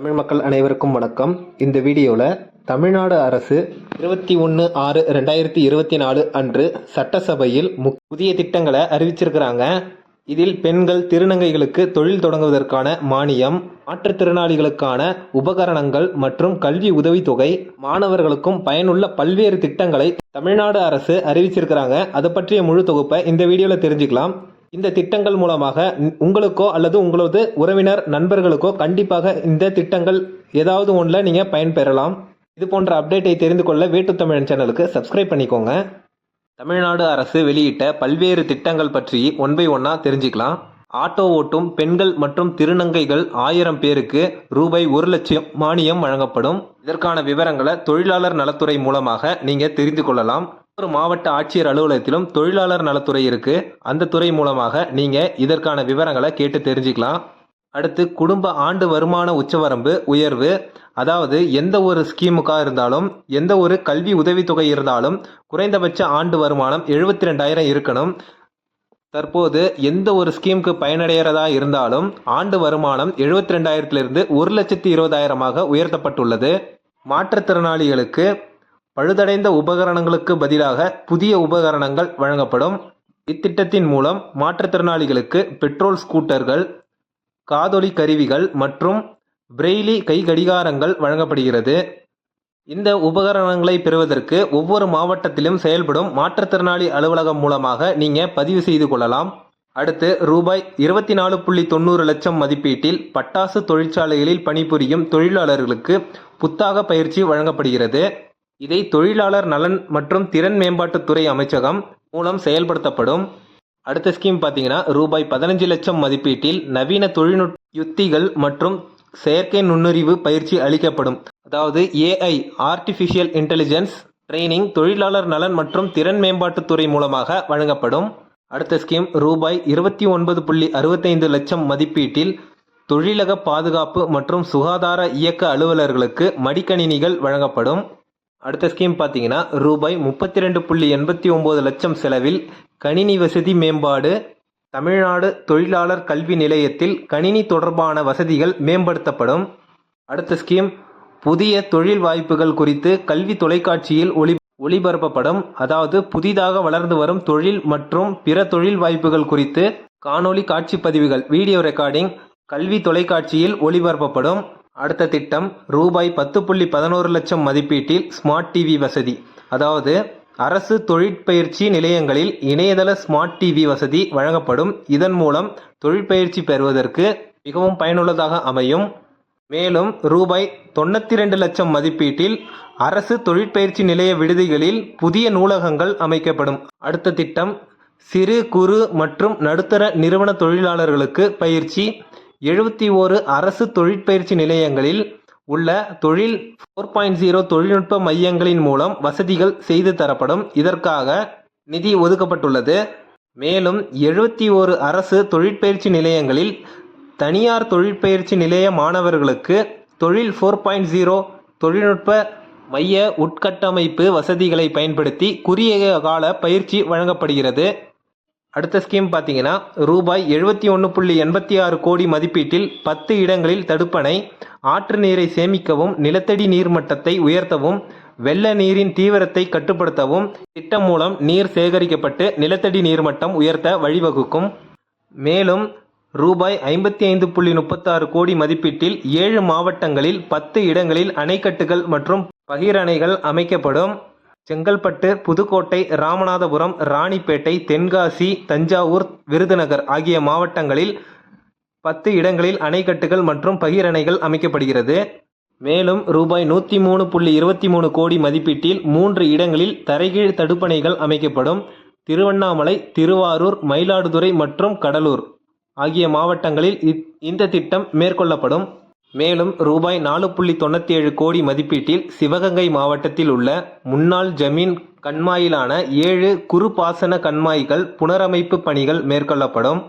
தமிழ் மக்கள் அனைவருக்கும் வணக்கம். இந்த வீடியோவில் தமிழ்நாடு அரசு இருபத்தி ஒன்று ஆறு ரெண்டாயிரத்தி இருபத்தி நாலு அன்று சட்டசபையில் புதிய திட்டங்களை அறிவிச்சிருக்கிறாங்க. இதில் பெண்கள் திருநங்கைகளுக்கு தொழில் தொடங்குவதற்கான மானியம் மாற்றுத்திறனாளிகளுக்கான உபகரணங்கள் மற்றும் கல்வி உதவித்தொகை மாணவர்களுக்கும் பயனுள்ள பல்வேறு திட்டங்களை தமிழ்நாடு அரசு அறிவிச்சிருக்கிறாங்க. அதை பற்றிய முழு தொகுப்பை இந்த வீடியோவில் தெரிஞ்சுக்கலாம். இந்த திட்டங்கள் மூலமாக உங்களுக்கோ அல்லது உங்களது உறவினர் நண்பர்களுக்கோ கண்டிப்பாக இந்த திட்டங்கள் ஏதாவது ஒன்றில் நீங்கள் பயன்பெறலாம். இது போன்ற அப்டேட்டை தெரிந்து கொள்ள வேட்டு தமிழன் சேனலுக்கு சப்ஸ்கிரைப் பண்ணிக்கோங்க. தமிழ்நாடு அரசு வெளியிட்ட பல்வேறு திட்டங்கள் பற்றி ஒன் பை ஒன்னா தெரிஞ்சுக்கலாம். ஆட்டோ ஓட்டும் பெண்கள் மற்றும் திருநங்கைகள் ஆயிரம் பேருக்கு ரூபாய் ஒரு லட்சம் மானியம் வழங்கப்படும். இதற்கான விவரங்களை தொழிலாளர் நலத்துறை மூலமாக நீங்க தெரிந்து கொள்ளலாம். ஒரு மாவட்ட ஆட்சியர் அலுவலகத்திலும் தொழிலாளர் நலத்துறை இருக்கு. அந்த துறை மூலமாக நீங்க இதற்கான விவரங்களை கேட்டு தெரிஞ்சுக்கலாம். அடுத்து குடும்ப ஆண்டு வருமான உச்சவரம்பு உயர்வு. அதாவது எந்த ஒரு ஸ்கீமுக்காக இருந்தாலும் எந்த ஒரு கல்வி உதவித்தொகை இருந்தாலும் குறைந்தபட்ச ஆண்டு வருமானம் எழுபத்தி ரெண்டாயிரம் இருக்கணும். தற்போது எந்த ஒரு ஸ்கீமுக்கு பயனடைகிறதா இருந்தாலும் ஆண்டு வருமானம் எழுபத்தி ரெண்டாயிரத்திலிருந்து ஒரு லட்சத்தி இருபதாயிரமாக உயர்த்தப்பட்டுள்ளது. மாற்றுத்திறனாளிகளுக்கு பழுதடைந்த உபகரணங்களுக்கு பதிலாக புதிய உபகரணங்கள் வழங்கப்படும். இத்திட்டத்தின் மூலம் மாற்றுத்திறனாளிகளுக்கு பெட்ரோல் ஸ்கூட்டர்கள் காதொலி கருவிகள் மற்றும் பிரெய்லி கை கடிகாரங்கள் வழங்கப்படுகிறது. இந்த உபகரணங்களை பெறுவதற்கு ஒவ்வொரு மாவட்டத்திலும் செயல்படும் மாற்றுத்திறனாளி அலுவலகம் மூலமாக நீங்கள் பதிவு செய்து கொள்ளலாம். அடுத்து ரூபாய் இருபத்தி நாலு புள்ளி தொண்ணூறு லட்சம் மதிப்பீட்டில் பட்டாசு தொழிற்சாலைகளில் பணிபுரியும் தொழிலாளர்களுக்கு புத்தாக பயிற்சி வழங்கப்படுகிறது. இதை தொழிலாளர் நலன் மற்றும் திறன் மேம்பாட்டுத்துறை அமைச்சகம் மூலம் செயல்படுத்தப்படும். அடுத்த ஸ்கீம் பார்த்தீங்கன்னா ரூபாய் பதினஞ்சு லட்சம் மதிப்பீட்டில் நவீன தொழில்நுட்ப யுத்திகள் மற்றும் செயற்கை நுண்ணறிவு பயிற்சி அளிக்கப்படும். அதாவது ஏஐ ஆர்டிஃபிஷியல் இன்டெலிஜென்ஸ் ட்ரைனிங் தொழிலாளர் நலன் மற்றும் திறன் மேம்பாட்டுத்துறை மூலமாக வழங்கப்படும். அடுத்த ஸ்கீம் ரூபாய் இருபத்தி ஒன்பது புள்ளி அறுபத்தைந்து லட்சம் மதிப்பீட்டில் தொழிலக பாதுகாப்பு மற்றும் சுகாதார இயக்க அலுவலர்களுக்கு மடிக்கணினிகள் வழங்கப்படும். அடுத்த ஸ்கீம் பார்த்தீங்கன்னா ரூபாய் முப்பத்தி ரெண்டு புள்ளி எண்பத்தி ஒம்பது லட்சம் செலவில் கணினி வசதி மேம்பாடு தமிழ்நாடு தொழிலாளர் கல்வி நிலையத்தில் கணினி தொடர்பான வசதிகள் மேம்படுத்தப்படும். அடுத்த ஸ்கீம் புதிய தொழில் வாய்ப்புகள் குறித்து கல்வி தொலைக்காட்சியில் ஒளி ஒளிபரப்பப்படும். அதாவது புதிதாக வளர்ந்து வரும் தொழில் மற்றும் பிற தொழில் வாய்ப்புகள் குறித்து காணொளி காட்சி பதிவுகள் வீடியோ ரெக்கார்டிங் கல்வி தொலைக்காட்சியில் ஒளிபரப்பப்படும். அடுத்த திட்டம் ரூபாய் பத்து புள்ளி பதினோரு லட்சம் மதிப்பீட்டில் ஸ்மார்ட் டிவி வசதி. அதாவது அரசு தொழிற்பயிற்சி நிலையங்களில் இணையதள ஸ்மார்ட் டிவி வசதி வழங்கப்படும். இதன் மூலம் தொழிற்பயிற்சி பெறுவதற்கு மிகவும் பயனுள்ளதாக அமையும். மேலும் ரூபாய் தொண்ணூற்றி ரெண்டு லட்சம் மதிப்பீட்டில் அரசு தொழிற்பயிற்சி நிலைய விடுதிகளில் புதிய நூலகங்கள் அமைக்கப்படும். அடுத்த திட்டம் சிறு குறு மற்றும் நடுத்தர நிறுவன தொழிலாளர்களுக்கு பயிற்சி. எழுபத்தி ஓரு அரசு தொழிற்பயிற்சி நிலையங்களில் உள்ள தொழில் ஃபோர் பாயிண்ட் ஜீரோ தொழில்நுட்ப மையங்களின் மூலம் வசதிகள் செய்து தரப்படும். இதற்காக நிதி ஒதுக்கப்பட்டுள்ளது. மேலும் எழுபத்தி ஓரு அரசு தொழிற்பயிற்சி நிலையங்களில் தனியார் தொழிற்பயிற்சி நிலைய மாணவர்களுக்கு தொழில் ஃபோர் பாயிண்ட் ஜீரோ தொழில்நுட்ப மைய உட்கட்டமைப்பு வசதிகளை பயன்படுத்தி குறுகிய கால பயிற்சி வழங்கப்படுகிறது. அடுத்த ஸ்கீம் பார்த்தீங்கன்னா ரூபாய் எழுபத்தி ஒன்று புள்ளி எண்பத்தி ஆறு கோடி மதிப்பீட்டில் பத்து இடங்களில் தடுப்பணை ஆற்று நீரை சேமிக்கவும் நிலத்தடி நீர்மட்டத்தை உயர்த்தவும் வெள்ள நீரின் தீவிரத்தை கட்டுப்படுத்தவும் திட்டம் மூலம் நீர் சேகரிக்கப்பட்டு நிலத்தடி நீர்மட்டம் உயர்த்த வழிவகுக்கும். மேலும் ரூபாய் ஐம்பத்தி ஐந்து புள்ளி முப்பத்தாறு கோடி மதிப்பீட்டில் ஏழு மாவட்டங்களில் பத்து இடங்களில் அணைக்கட்டுகள் மற்றும் பகிரணைகள் அமைக்கப்படும். செங்கல்பட்டு புதுக்கோட்டை ராமநாதபுரம் ராணிப்பேட்டை தென்காசி தஞ்சாவூர் விருதுநகர் ஆகிய மாவட்டங்களில் பத்து இடங்களில் அணைக்கட்டுகள் மற்றும் பகிரணைகள் அமைக்கப்படுகிறது. மேலும் ரூபாய் நூற்றி மூணு புள்ளி இருபத்தி மூணு கோடி மதிப்பீட்டில் மூன்று இடங்களில் தரைகீழ் தடுப்பணைகள் அமைக்கப்படும். திருவண்ணாமலை திருவாரூர் மயிலாடுதுறை மற்றும் கடலூர் ஆகிய மாவட்டங்களில் இந்த திட்டம் மேற்கொள்ளப்படும். மேலும் ரூபாய் நாலு புள்ளி தொண்ணூற்றி ஏழு கோடி மதிப்பீட்டில் சிவகங்கை மாவட்டத்தில் உள்ள முன்னாள் ஜமீன் கண்மாயிலான ஏழு குறுபாசன கண்மாய்கள் புனரமைப்பு பணிகள் மேற்கொள்ளப்படும்.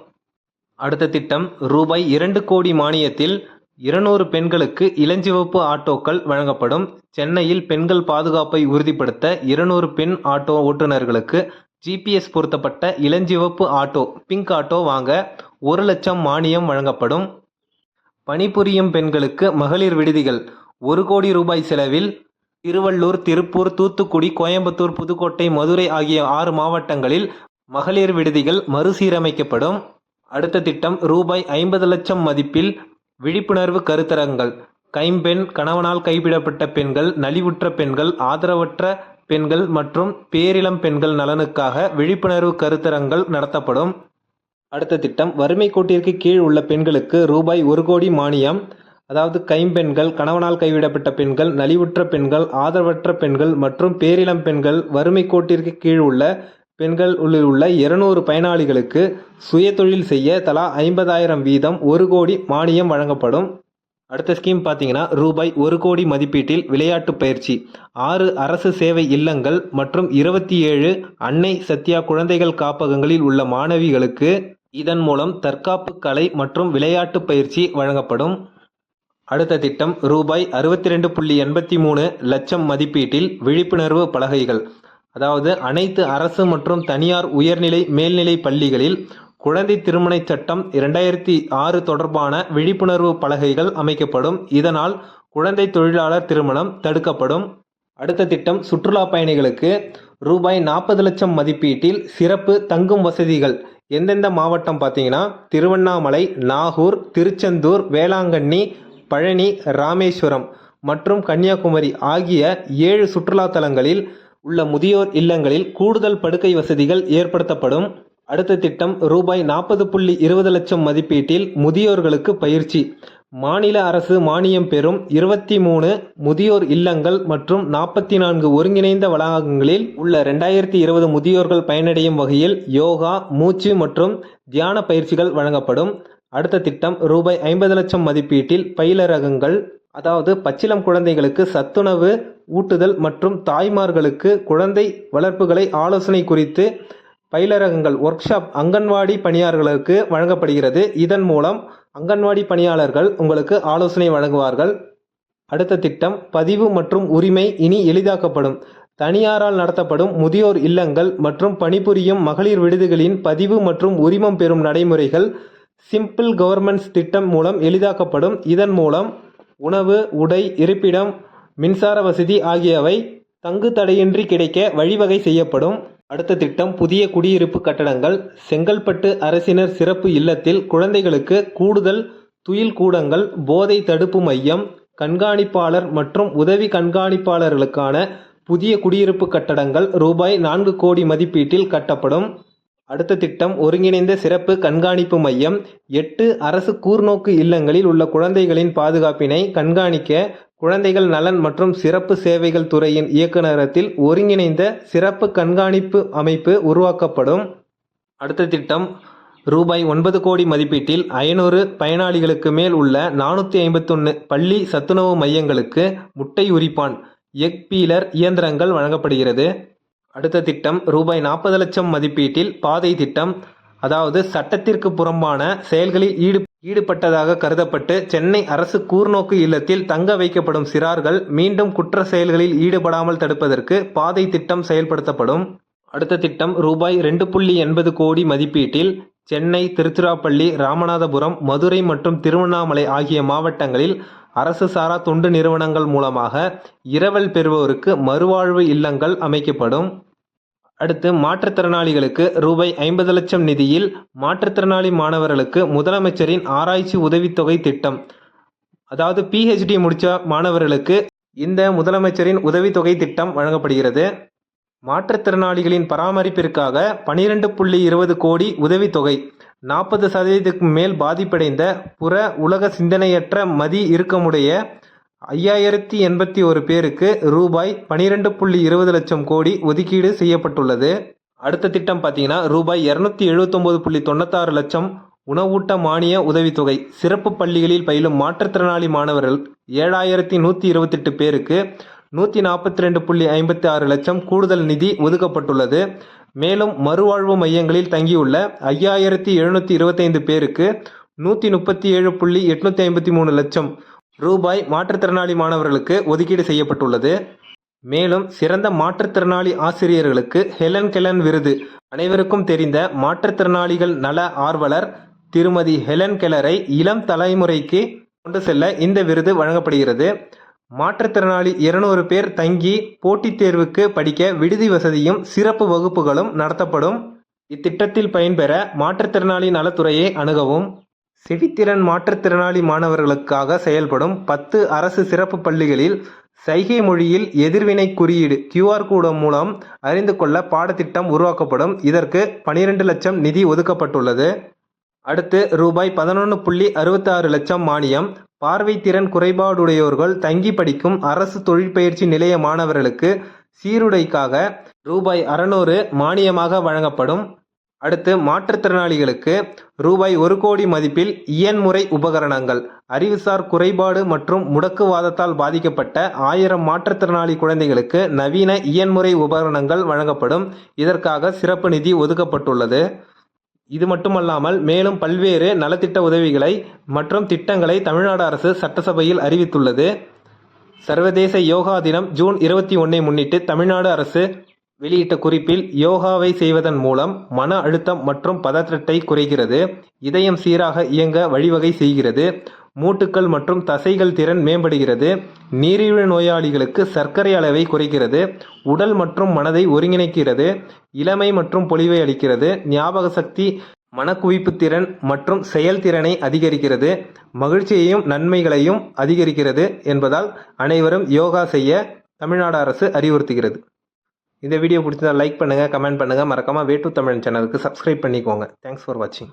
அடுத்த திட்டம் ரூபாய் இரண்டு கோடி மானியத்தில் இருநூறு பெண்களுக்கு இளஞ்சிவப்பு ஆட்டோக்கள் வழங்கப்படும். சென்னையில் பெண்கள் பாதுகாப்பை உறுதிப்படுத்த இருநூறு பெண் ஆட்டோ ஓட்டுநர்களுக்கு ஜிபிஎஸ் பொருத்தப்பட்ட இளஞ்சிவப்பு ஆட்டோ பிங்க் ஆட்டோ வாங்க ஒரு லட்சம் மானியம் வழங்கப்படும். பணிபுரியும் பெண்களுக்கு மகளிர் விடுதிகள் ஒரு கோடி ரூபாய் செலவில் திருவள்ளூர் திருப்பூர் தூத்துக்குடி கோயம்புத்தூர் புதுக்கோட்டை மதுரை ஆகிய ஆறு மாவட்டங்களில் மகளிர் விடுதிகள் மறுசீரமைக்கப்படும். அடுத்த திட்டம் ரூபாய் ஐம்பது லட்சம் மதிப்பில் விழிப்புணர்வு கருத்தரங்கள். கைம்பெண் கணவனால் கைவிடப்பட்ட பெண்கள் நலிவுற்ற பெண்கள் ஆதரவற்ற பெண்கள் மற்றும் பேரிளம் பெண்கள் நலனுக்காக விழிப்புணர்வு கருத்தரங்கள் நடத்தப்படும். அடுத்த திட்டம் வறுமை கோட்டிற்கு கீழ் உள்ள பெண்களுக்கு ரூபாய் ஒரு கோடி மானியம் அதாவது கைம்பெண்கள் கணவனால் கைவிடப்பட்ட பெண்கள் நலிவுற்ற பெண்கள் ஆதரவற்ற பெண்கள் மற்றும் பேரிளம் பெண்கள் வறுமை கோட்டிற்கு கீழ் உள்ள பெண்கள் உள்ளில் உள்ள இருநூறு பயனாளிகளுக்கு சுயதொழில் செய்ய தலா ஐம்பதாயிரம் வீதம் ஒரு கோடி மானியம் வழங்கப்படும். அடுத்த ஸ்கீம் பார்த்தீங்கன்னா ரூபாய் ஒரு கோடி மதிப்பீட்டில் விளையாட்டு பயிற்சி ஆறு அரசு சேவை இல்லங்கள் மற்றும் இருபத்தி ஏழு அன்னை சத்யா குழந்தைகள் காப்பகங்களில் உள்ள மாணவிகளுக்கு இதன் மூலம் தற்காப்பு கலை மற்றும் விளையாட்டு பயிற்சி வழங்கப்படும். அடுத்த திட்டம் ரூபாய் அறுபத்தி ரெண்டு புள்ளி எண்பத்தி மூணு லட்சம் மதிப்பீட்டில் விழிப்புணர்வு பலகைகள். அதாவது அனைத்து அரசு மற்றும் தனியார் உயர்நிலை மேல்நிலை பள்ளிகளில் குழந்தை திருமண சட்டம் இரண்டாயிரத்தி ஆறு தொடர்பான விழிப்புணர்வு பலகைகள் அமைக்கப்படும். இதனால் குழந்தை தொழிலாளர் திருமணம் தடுக்கப்படும். அடுத்த திட்டம் சுற்றுலா பயணிகளுக்கு ரூபாய் நாற்பது லட்சம் மதிப்பீட்டில் சிறப்பு தங்கும் வசதிகள் எந்தெந்த மாவட்டம் பார்த்தீங்கன்னா திருவண்ணாமலை நாகூர் திருச்செந்தூர் வேளாங்கண்ணி பழனி ராமேஸ்வரம் மற்றும் கன்னியாகுமரி ஆகிய ஏழு சுற்றுலா தலங்களில் உள்ள முதியோர் இல்லங்களில் கூடுதல் படுக்கை வசதிகள் ஏற்படுத்தப்படும். அடுத்த திட்டம் ரூபாய் நாற்பது புள்ளி இருபது லட்சம் மதிப்பீட்டில் முதியோர்களுக்கு பயிற்சி. மாநில அரசு மானியம் பெறும் இருபத்தி மூணு முதியோர் இல்லங்கள் மற்றும் நாற்பத்தி நான்கு ஒருங்கிணைந்த வளாகங்களில் உள்ள ரெண்டாயிரத்தி இருபது முதியோர்கள் பயனடையும் வகையில் யோகா மூச்சு மற்றும் தியான பயிற்சிகள் வழங்கப்படும். அடுத்த திட்டம் ரூபாய் ஐம்பது லட்சம் மதிப்பீட்டில் பயிலரகங்கள் அதாவது பச்சிளம் குழந்தைகளுக்கு சத்துணவு ஊட்டுதல் மற்றும் தாய்மார்களுக்கு குழந்தை வளர்ப்புகளை ஆலோசனை குறித்து பயிலரகங்கள் ஒர்க் ஷாப் அங்கன்வாடி பணியாளர்களுக்கு வழங்கப்படுகிறது. இதன் மூலம் அங்கன்வாடி பணியாளர்கள் உங்களுக்கு ஆலோசனை வழங்குவார்கள். அடுத்த திட்டம் பதிவு மற்றும் உரிமை இனி எளிதாக்கப்படும். தனியாரால் நடத்தப்படும் முதியோர் இல்லங்கள் மற்றும் பணிபுரியும் மகளிர் விடுதிகளின் பதிவு மற்றும் உரிமம் பெறும் நடைமுறைகள் சிம்பிள் கவர்மெண்ட்ஸ் திட்டம் மூலம் எளிதாக்கப்படும். இதன் மூலம் உணவு உடை இருப்பிடம் மின்சார வசதி ஆகியவை தங்கு தடையின்றி கிடைக்க வழிவகை செய்யப்படும். அடுத்த திட்டம் புதிய குடியிருப்பு கட்டடங்கள் செங்கல்பட்டு அரசினர் சிறப்பு இல்லத்தில் குழந்தைகளுக்கு கூடுதல் துயில் கூடங்கள் போதை தடுப்பு மையம் கண்காணிப்பாளர் மற்றும் உதவி கண்காணிப்பாளர்களுக்கான புதிய குடியிருப்பு கட்டடங்கள் ரூபாய் நான்கு கோடி மதிப்பீட்டில் கட்டப்படும். அடுத்த திட்டம் ஒருங்கிணைந்த சிறப்பு கண்காணிப்பு மையம் எட்டு அரசு கூர்நோக்கு இல்லங்களில் உள்ள குழந்தைகளின் பாதுகாப்பினை கண்காணிக்க குழந்தைகள் நலன் மற்றும் சிறப்பு சேவைகள் துறையின் இயக்குநரத்தில் ஒருங்கிணைந்த சிறப்பு கண்காணிப்பு அமைப்பு உருவாக்கப்படும். அடுத்த திட்டம் ரூபாய் ஒன்பது கோடி மதிப்பீட்டில் ஐநூறு பயனாளிகளுக்கு மேல் உள்ள நானூற்றி ஐம்பத்தொன்று பள்ளி சத்துணவு மையங்களுக்கு முட்டை உரிப்பான் எக் பீலர் இயந்திரங்கள் வழங்கப்படுகிறது. அடுத்த திட்டம் ரூபாய் நாற்பது லட்சம் மதிப்பீட்டில் பாதை திட்டம் அதாவது சட்டத்திற்கு புறம்பான செயல்களில் ஈடு ஈடுபட்டதாக கருதப்பட்டு சென்னை அரசு கூர்நோக்கு இல்லத்தில் தங்க வைக்கப்படும் சிறார்கள் மீண்டும் குற்ற செயல்களில் ஈடுபடாமல் தடுப்பதற்கு பாதை திட்டம் செயல்படுத்தப்படும். அடுத்த திட்டம் ரூபாய் ரெண்டு புள்ளி எண்பது கோடி மதிப்பீட்டில் சென்னை திருச்சிராப்பள்ளி ராமநாதபுரம் மதுரை மற்றும் திருவண்ணாமலை ஆகிய மாவட்டங்களில் அரசு சாரா தொண்டு நிறுவனங்கள் மூலமாக இரவல் பெறுவோருக்கு மறுவாழ்வு இல்லங்கள் அமைக்கப்படும். அடுத்து மாற்றுத்திறனாளிகளுக்கு ரூபாய் ஐம்பது லட்சம் நிதியில் மாற்றுத்திறனாளி மாணவர்களுக்கு முதலமைச்சரின் ஆராய்ச்சி உதவித்தொகை திட்டம். அதாவது பிஹெச்டி முடித்த மாணவர்களுக்கு இந்த முதலமைச்சரின் உதவித்தொகை திட்டம் வழங்கப்படுகிறது. மாற்றுத்திறனாளிகளின் பராமரிப்பிற்காக பனிரெண்டு புள்ளி இருபது கோடி உதவித்தொகை நாற்பது சதவீதத்துக்கு மேல் பாதிப்படைந்த புற உலக சிந்தனையற்ற மதி இறுக்கமுடைய ஐயாயிரத்தி எண்பத்தி ஒரு பேருக்கு ரூபாய் பனிரெண்டு புள்ளி இருபது லட்சம் கோடி ஒதுக்கீடு செய்யப்பட்டுள்ளது. அடுத்த திட்டம் பார்த்தீங்கன்னா ரூபாய் இரநூத்தி எழுபத்தொம்போது புள்ளி தொண்ணூத்தாறு லட்சம் உணவூட்ட மானிய உதவித்தொகை. சிறப்பு பள்ளிகளில் பயிலும் மாற்றுத்திறனாளி மாணவர்கள் ஏழாயிரத்தி நூற்றி இருபத்தெட்டு பேருக்கு நூற்றி நாற்பத்தி ரெண்டு புள்ளி ஐம்பத்தி ஆறு லட்சம் கூடுதல் நிதி ஒதுக்கப்பட்டுள்ளது. மேலும் மறுவாழ்வு மையங்களில் தங்கியுள்ள ஐயாயிரத்தி எழுநூற்றி இருபத்தைந்து பேருக்கு நூற்றி முப்பத்தி ஏழு புள்ளி எட்நூற்றி ஐம்பத்தி மூணு லட்சம் ரூபாய் மாற்றுத்திறனாளி மாணவர்களுக்கு ஒதுக்கீடு செய்யப்பட்டுள்ளது. மேலும் சிறந்த மாற்றுத்திறனாளி ஆசிரியர்களுக்கு ஹெலன் கெலன் விருது. அனைவருக்கும் தெரிந்த மாற்றுத்திறனாளிகள் நல ஆர்வலர் திருமதி ஹெலன் கெலரை இளம் தலைமுறைக்கு கொண்டு செல்ல இந்த விருது வழங்கப்படுகிறது. மாற்றுத்திறனாளி இருநூறு பேர் தங்கி போட்டித் தேர்வுக்கு படிக்க விடுதி வசதியும் சிறப்பு வகுப்புகளும் நடத்தப்படும். இத்திட்டத்தில் பயன்பெற மாற்றுத்திறனாளி நலத்துறையை அணுகவும். செவித்திறன் மாற்றுத்திறனாளி மாணவர்களுக்காக செயல்படும் பத்து அரசு சிறப்பு பள்ளிகளில் சைகை மொழியில் எதிர்வினை குறியீடு கியூஆர் கோடு மூலம் அறிந்து கொள்ள பாடத்திட்டம் உருவாக்கப்படும். இதற்கு பனிரெண்டு லட்சம் நிதி ஒதுக்கப்பட்டுள்ளது. அடுத்து ரூபாய் பதினொன்று புள்ளி அறுபத்தாறு லட்சம் மானியம். பார்வைத்திறன் குறைபாடுடையோர்கள் தங்கி படிக்கும் அரசு தொழிற்பயிற்சி நிலைய மாணவர்களுக்கு சீருடைக்காக ரூபாய் அறநூறு மானியமாக வழங்கப்படும். அடுத்து மாற்றுத்திறனாளிகளுக்கு ரூபாய் ஒரு கோடி மதிப்பில் இயன்முறை உபகரணங்கள். அறிவுசார் குறைபாடு மற்றும் முடக்குவாதத்தால் பாதிக்கப்பட்ட ஆயிரம் மாற்றுத்திறனாளி குழந்தைகளுக்கு நவீன இயன்முறை உபகரணங்கள் வழங்கப்படும். இதற்காக சிறப்பு நிதி ஒதுக்கப்பட்டுள்ளது. இது மட்டுமல்லாமல் மேலும் பல்வேறு நலத்திட்ட உதவிகளை மற்றும் திட்டங்களை தமிழ்நாடு அரசு சட்டசபையில் அறிவித்துள்ளது. சர்வதேச யோகா தினம் ஜூன் இருபத்தி ஒன்னை முன்னிட்டு தமிழ்நாடு அரசு வெளியிட்ட குறிப்பில் யோகாவை செய்வதன் மூலம் மன அழுத்தம் மற்றும் பதற்றத்தை குறைகிறது இதயம் சீராக இயங்க வழிவகை செய்கிறது மூட்டுக்கள் மற்றும் தசைகள் திறன் மேம்படுகிறது நீரிழிவு நோயாளிகளுக்கு சர்க்கரை அளவை குறைக்கிறது உடல் மற்றும் மனதை ஒருங்கிணைக்கிறது இளமை மற்றும் பொலிவை அளிக்கிறது ஞாபக சக்தி மனக்குவிப்பு திறன் மற்றும் செயல்திறனை அதிகரிக்கிறது மகிழ்ச்சியையும் நன்மைகளையும் அதிகரிக்கிறது என்பதால் அனைவரும் யோகா செய்ய தமிழ்நாடு அரசு அறிவுறுத்துகிறது. இந்த வீடியோ பிடிச்சதா லைக் பண்ணுங்கள் கமெண்ட் பண்ணுங்கள் மறக்காமல் வேட்டு தமிழ் சேனலுக்கு சப்ஸ்கிரைப் பண்ணிக்கோங்க. தேங்க்ஸ் ஃபார் வாட்சிங்